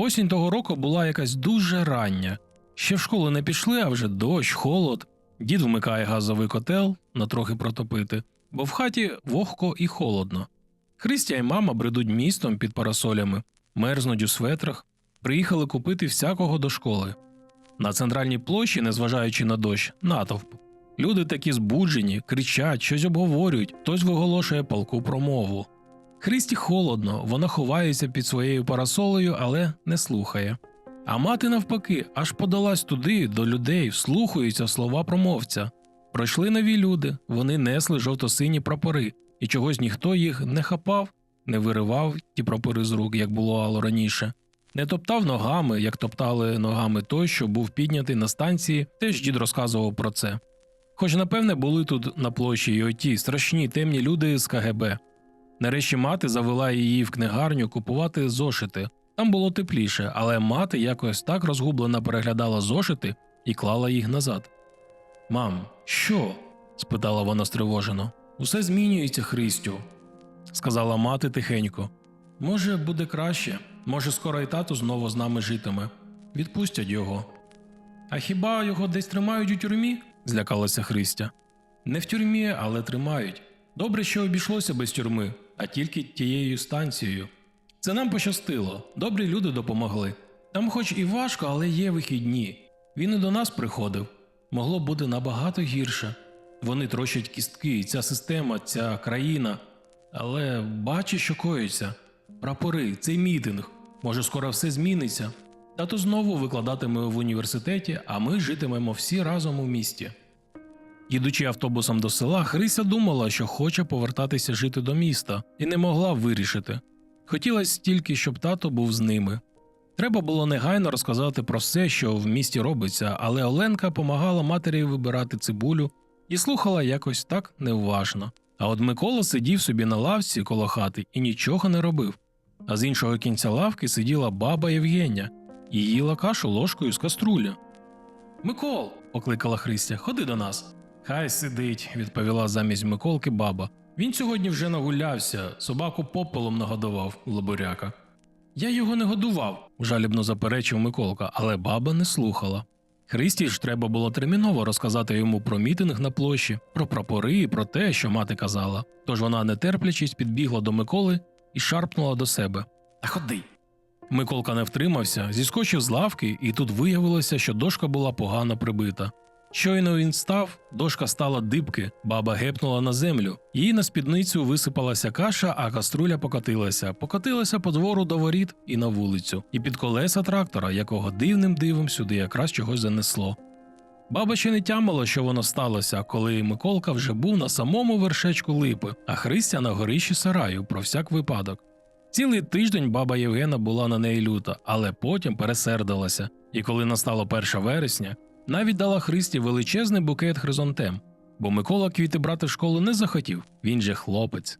Осінь того року була якась дуже рання. Ще в школу не пішли, а вже дощ, холод. Дід вмикає газовий котел на трохи протопити, бо в хаті вогко і холодно. Христя і мама бредуть містом під парасолями, мерзнуть у светрах, приїхали купити всякого до школи. На центральній площі, незважаючи на дощ, натовп. Люди такі збуджені, кричать, щось обговорюють, хтось виголошує палку промову. Христі холодно, вона ховається під своєю парасолею, але не слухає. А мати, навпаки, аж подалась туди, до людей, вслухаються в слова промовця. Пройшли нові люди, вони несли жовто-сині прапори, і чогось ніхто їх не хапав, не виривав ті прапори з рук, як було Ало раніше, не топтав ногами, як топтали ногами той, що був піднятий на станції, теж дід розказував про це. Хоч, напевне, були тут на площі і оті страшні темні люди з КГБ. Нарешті мати завела її в книгарню купувати зошити. Там було тепліше, але мати якось так розгублено переглядала зошити і клала їх назад. Мам, що? спитала вона стривожено. Усе змінюється, Христю, сказала мати тихенько. Може, буде краще, може, скоро і тато знову з нами житиме. Відпустять його. А хіба його десь тримають у тюрмі? злякалася Христя. Не в тюрмі, але тримають. Добре, що обійшлося без тюрми, а тільки тією станцією. Це нам пощастило, добрі люди допомогли. Там, хоч і важко, але є вихідні. Він і до нас приходив. Могло бути набагато гірше. Вони трощать кістки, ця система, ця країна. Але бачиш, що коїться. Прапори, цей мітинг. Може, скоро все зміниться. Тато знову викладатиме в університеті, а ми житимемо всі разом у місті. Їдучи автобусом до села, Хрися думала, що хоче повертатися жити до міста, і не могла вирішити. Хотілося тільки, щоб тато був з ними. Треба було негайно розказати про все, що в місті робиться, але Оленка помагала матері вибирати цибулю і слухала якось так неважно. А от Микола сидів собі на лавці коло хати і нічого не робив. А з іншого кінця лавки сиділа баба Євгенія і їла кашу ложкою з каструлі. Микол, покликала Христя, ходи до нас. Хай сидить, відповіла замість Миколки баба. Він сьогодні вже нагулявся, собаку попелом нагодував лобуряка. Я його не годував, жалібно заперечив Миколка, але баба не слухала. Христі ж треба було терміново розказати йому про мітинг на площі, про прапори і про те, що мати казала. Тож вона, не терплячись, підбігла до Миколи і шарпнула до себе. Та ходи. Миколка не втримався, зіскочив з лавки, і тут виявилося, що дошка була погано прибита. Щойно він став, дошка стала дибки, баба гепнула на землю. Їй на спідницю висипалася каша, а каструля покотилася. Покотилася по двору до воріт і на вулицю, і під колеса трактора, якого дивним дивом сюди якраз чогось занесло. Баба ще не тямила, що воно сталося, коли Миколка вже був на самому вершечку липи, а Христя на горищі сараю про всяк випадок. Цілий тиждень баба Євгена була на неї люта, але потім пересердилася, і коли настало 1 вересня, навіть дала Христі величезний букет хризонтем, бо Микола квіти брати в школу не захотів, він же хлопець.